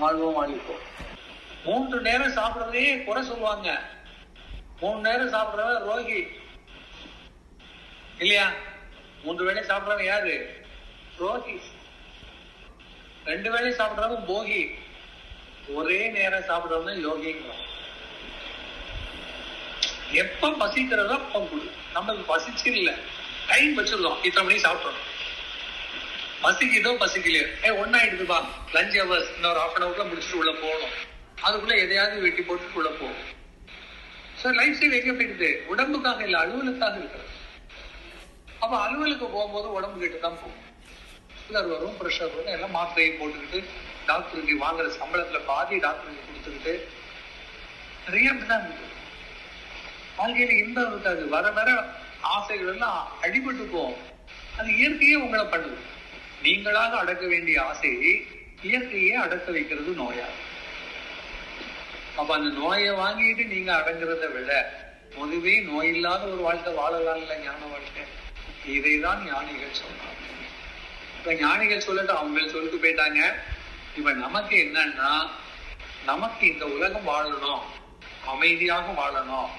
வாழ்வோம் வாழ்ப்போம் மூன்று நேரம் சாப்பிடுறதையே குறை சொல்லுவாங்க. மூணு நேரம் சாப்பிடுறவன் ரோகி. இல்லையா? மூன்று வேளை சாப்பிடுறவன் யாரு? ரோகி. ரெண்டு வேளை சாப்பிடுறவன் போகி. ஒரே நேரம் சாப்பிடுறவன் யோகிங்கிறான் எப்ப பசிக்கிறதோ அப்ப கொடு. பசிச்சு இல்ல டைம் வச்சிருக்கோம் இத்தனை மணிக்கு சாப்பிட்றோம் பசிக்குதோ பசிக்கலையோ. ஏ ஒன்னாயிடுதுப்பா லஞ்ச் ஹவர்ஸ் இன்னொரு ஹாஃப் அன் ஹவர்ல முடிச்சுட்டு உள்ள போகணும். அதுக்குள்ள எதையாவது வெட்டி போட்டு உள்ள போகும் ஸோ லைஃப் ஸ்டைல் எங்க போயிடுது? உடம்புக்காக இல்ல அலுவலுக்காக இருக்கிறது. அப்ப அலுவலுக்கு போகும்போது உடம்பு கிட்ட தான் போகும். சுகர் வரும் ப்ரெஷர் வரும் எல்லாம் மாத்திரையை போட்டுக்கிட்டு டாக்டருக்கு வாங்குற சம்பளத்துல பாதி டாக்டருக்கு கொடுத்துக்கிட்டு நிறைய அப்படிதான் இருக்குது வாழ்க்கையில இன்பம் இருக்காது வர வர ஆசைகள் எல்லாம் அடிபட்டு போகும் அது இயற்கையே உங்களை பண்ணுது. நீங்களாக அடக்க வேண்டிய ஆசையை இயற்கையே அடக்க வைக்கிறது நோயா. அப்ப அந்த நோயை வாங்கிட்டு நீங்க அடங்குறத விட பொதுவே நோய் இல்லாத ஒரு வாழ்க்கை வாழலாம் இல்ல ஞான வாழ்க்கை. இதைதான் ஞானிகள் சொல்றாங்க. இப்ப ஞானிகள் சொல்லட்டு அவங்க சொல்லிட்டு போயிட்டாங்க. இப்ப நமக்கு என்னன்னா நமக்கு இந்த உலகம் வாழணும் அமைதியாக வாழணும்.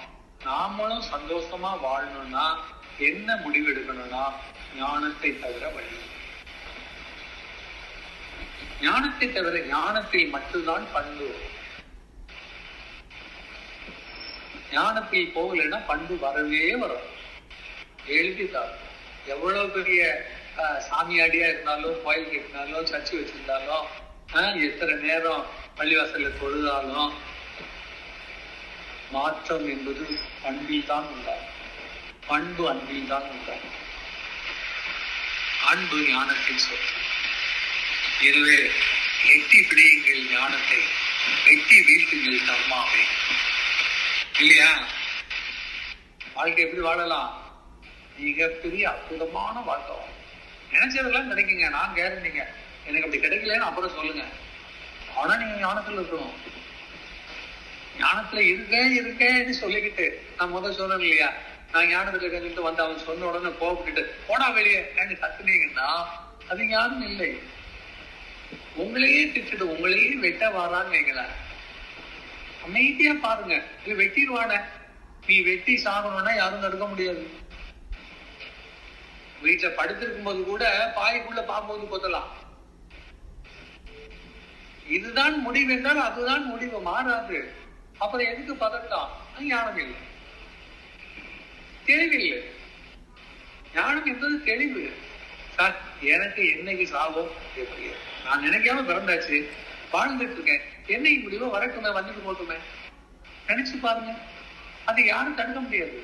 நாமளும் சந்தோஷமா வாழணும்னா என்ன முடிவு எடுக்கணும்னா ஞானத்தை தவிர வழி ஞானத்தை தவிர ஞானத்தில் மட்டும்தான் பண்பு. ஞானத்தில் போகலைன்னா பண்பு வரவே வரும். எழுதிதான் எவ்வளவு பெரிய சாமியாடியா இருந்தாலும் கோயில் கட்டினாலும் சர்ச்சு வச்சிருந்தாலும் எத்தனை நேரம் பள்ளிவாசல்ல தொழுதாலும் மாற்றம் என்பது பண்பில் தான் உண்டாகும். பண்பு அன்பில் தான் உண்டாகும். அன்பு ஞானத்தின் சொல் எனவே எட்டி பிடியுங்கள் ஞானத்தை வெட்டி வீழ்த்துங்கள் கர்மாவை. இல்லையா? வாழ்க்கை எப்படி வாழலாம்? மிகப்பெரிய அற்புதமான வாழ்க்கை நினைச்சதெல்லாம் கிடைக்குங்க. நான் கேரண்டிங்க எனக்கு அப்படி கிடைக்கலன்னு அப்புறம் சொல்லுங்க. ஆனா நீங்க ஞானத்துல இருக்கணும். ஞானத்துல இருக்கேன் இருக்கேன்னு சொல்லிக்கிட்டு நான் முதல் சொன்னேன் இல்லையா? நான் ஞானத்துல இருக்கேன்னு வந்து அவன் சொன்ன உடனே கோபிக்கிட்டு போடா வெளியே. கத்துனீங்கன்னா அது ஞானம் இல்லை. உங்களையே திட்டுட்டு உங்களையே வெட்ட வாரான்னு வைங்களா? அமைதியா பாருங்க. இது வெட்டிடுவான. நீ வெட்டி சாகணும்னா யாரும் தடுக்க முடியாது. வீட்டுல படுத்திருக்கும் போது கூட பாய்க்குள்ள பாம்போது கொத்தலாம். இதுதான் முடிவு என்றால் அதுதான் முடிவு மாறாது. அப்புறம் எதுக்கு பதட்டம்? ஞானம் இல்லை. தெளிவில்லை. ஞானம் என்பது தெளிவு. சார் எனக்கு என்னைக்கு சாபம்? எப்படி? நான் நினைக்காம பிறந்தாச்சு. வாழ்ந்துட்டு இருக்கேன் என்னைக்கு முடியுமோ வரட்டுமே வந்துட்டு போட்டுமே. நினைச்சு பாருங்க. அது யாரும் தடுக்க முடியாது.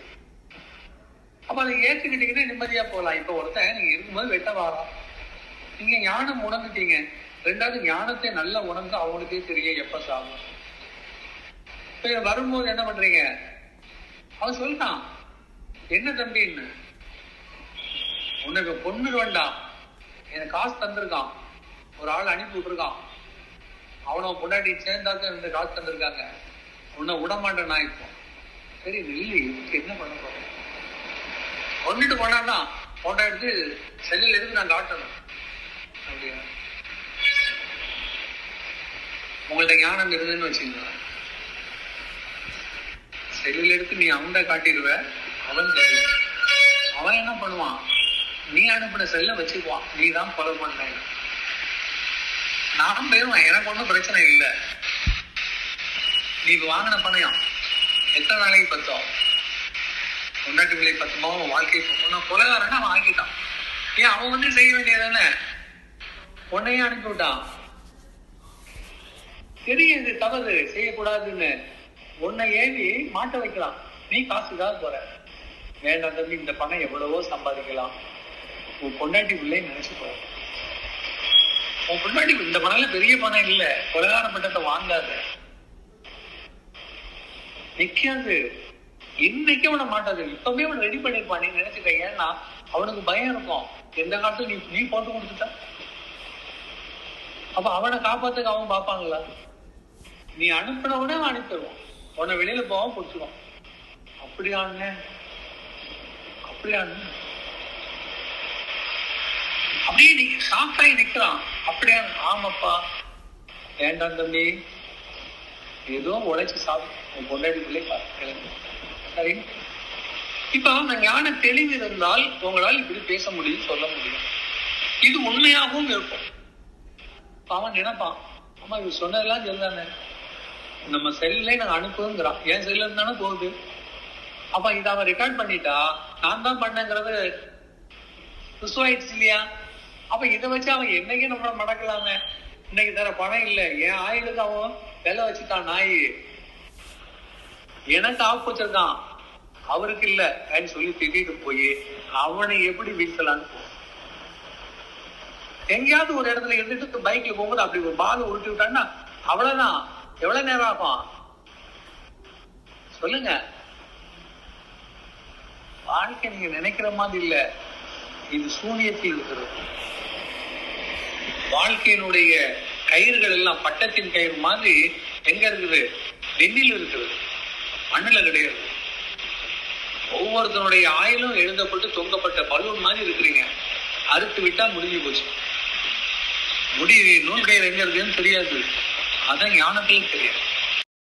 அப்ப அதை ஏற்றுக்கிட்டீங்கன்னா நிம்மதியா போகலாம். இப்ப ஒருத்தன் நீங்க இருக்கும்போது வெட்ட வாரம் நீங்க ஞானம் உணர்ந்துட்டீங்க. ரெண்டாவது ஞானத்தை நல்லா உணர்ந்து அவனுக்கே தெரியும் எப்ப சாகும் இப்ப வரும்போது என்ன பண்றீங்க? அவன் சொல்லிட்டான் என்ன தம்பின்னு? உனக்கு பொண்ணு வேண்டாம். எனக்கு காசு தந்திருக்கான். ஒரு ஆள் அனுப்பி விட்டுருக்கான். அவனை பொண்டாட்டி சேர்ந்தாக்க இந்த காசு தந்திருக்காங்க. உன்னை விட மாட்டேன் நான் இப்போ. சரி இல்லை. இதுக்கு என்ன பண்ண போறேன்? கொண்டுட்டு போனான்னா போட்டோ எடுத்து செல்லில் எடுத்து நான் காட்டணும். அப்படியா? உங்கள்ட்ட ஞானம் இருந்துன்னு வச்சுக்கோங்க. செல்லில் எடுத்து நீ அவன்கிட்ட காட்டிடுவ அவன் அவன் என்ன பண்ணுவான்? நீ அனுப்பின செல்ல வச்சுக்குவான் நீ தான் கொலை பண்ண நான் போயிருவேன். எனக்கு ஒன்றும் பிரச்சனை இல்லை. நீ வாங்கின பணம் எத்தனை நாளைக்கு பத்தோம்? பொண்டாட்டி விலை பத்துமா? அவன் வாழ்க்கை உன்னை கொலைகாரன் அவன் ஆக்கிட்டான். ஏன் அவன் வந்து செய்ய வேண்டியதானே உன்னையே அனுப்பி விட்டான் தெரியும் இது தவறு. செய்யக்கூடாதுன்னு. உன்னை ஏவி மாட்ட வைக்கலாம். நீ காசுக்காக போற. வேண்டாம் தம்பி இந்த பணம் எவ்வளவோ சம்பாதிக்கலாம். உன் பொண்டாட்டி பிள்ளை நினைச்சு போற உன் பொண்டாட்டி இந்த பணம்ல பெரிய பணம் இல்ல. கொலகார பட்டத்தை வாங்காத. நிக்காது. இன்னைக்கு அவனை மாட்டாது. இப்பவே அவன் ரெடி பண்ணிருப்பான். நீ நினைச்சுக்க ஏன்னா அவனுக்கு பயம் இருக்கும். எந்த காலத்துல நீ நீ போட்டு கொடுத்துட்ட? அப்ப அவனை காப்பாத்துக்கு அவன் பாப்பாங்களா நீ அனுப்பினவனே அனுப்பிடுவான். உன்னை வெளியில போவான் பிடிச்சிருவான். அப்படியான்னு அப்படியான்னு அப்படியே நீ ஷாக்காய் நிற்கிறான் அப்படியா ஆமாப்பா. வேண்டாம் தம்பி. ஏதோ உழைச்சி சாப்பிட்டு உன் பிள்ளை பார்த்து சரி. இப்ப அந்த ஞான தெளிவு இருந்தால் உங்களால் இப்படி பேச முடியும் சொல்ல முடியும். இது உண்மையாகவும் இருக்கும். அவன் நினைப்பான் ஆமா இவர் சொன்னதெல்லாம் சரிதானே. நம்ம செல்லே நாங்க அனுப்புங்கிறான் என் செல்ல இருந்தானே போகுது. அப்ப இதை அவன் ரெக்கார்ட் பண்ணிட்டா நான் தான் பண்ணேங்கிறது ருசுவாயிடுச்சு இல்லையா? அப்ப இதை வச்சு அவன் என்னைக்கு நம்மள மடக்கலாமே இன்னைக்கு தர பணம் இல்ல. என் ஆயுளுக்கு அவன் விலை வச்சுட்டான் நாய். எனக்கு ஆப்பு வச்சிருக்கான். அவருக்கு இல்ல. அப்படின்னு சொல்லி திட்டிட்டு போய் அவனை எப்படி வீழ்த்தலான்னு போ. எங்கேயாவது ஒரு இடத்துல இருந்துட்டு பைக்ல போகும்போது அப்படி ஒரு பால் உருட்டி விட்டான்னா அவ்வளவுதான். எவ்வளவு நேரம் ஆகும்? சொல்லுங்க. வாழ்க்கை நீங்க நினைக்கிற மாதிரி இல்ல. இது சூனியத்தில் இருக்கிறது. வாழ்க்கையினுடைய கயிறுகள் எல்லாம் பட்டத்தின் கயிறு மாதிரி எங்க இருக்குது? வெண்ணில் இருக்கிறது மண்ணில் கிடையாது. ஒவ்வொருத்தனுடைய ஆயிலும் எழுதப்பட்டு தொங்கப்பட்ட பலூன் மாதிரி இருக்கிறீங்க. அறுத்து விட்டா முடிஞ்சு போச்சு. முடி நூல் கயிறு எங்க இருக்குன்னு தெரியாது. அதான் ஞானத்திலும் தெரியாது.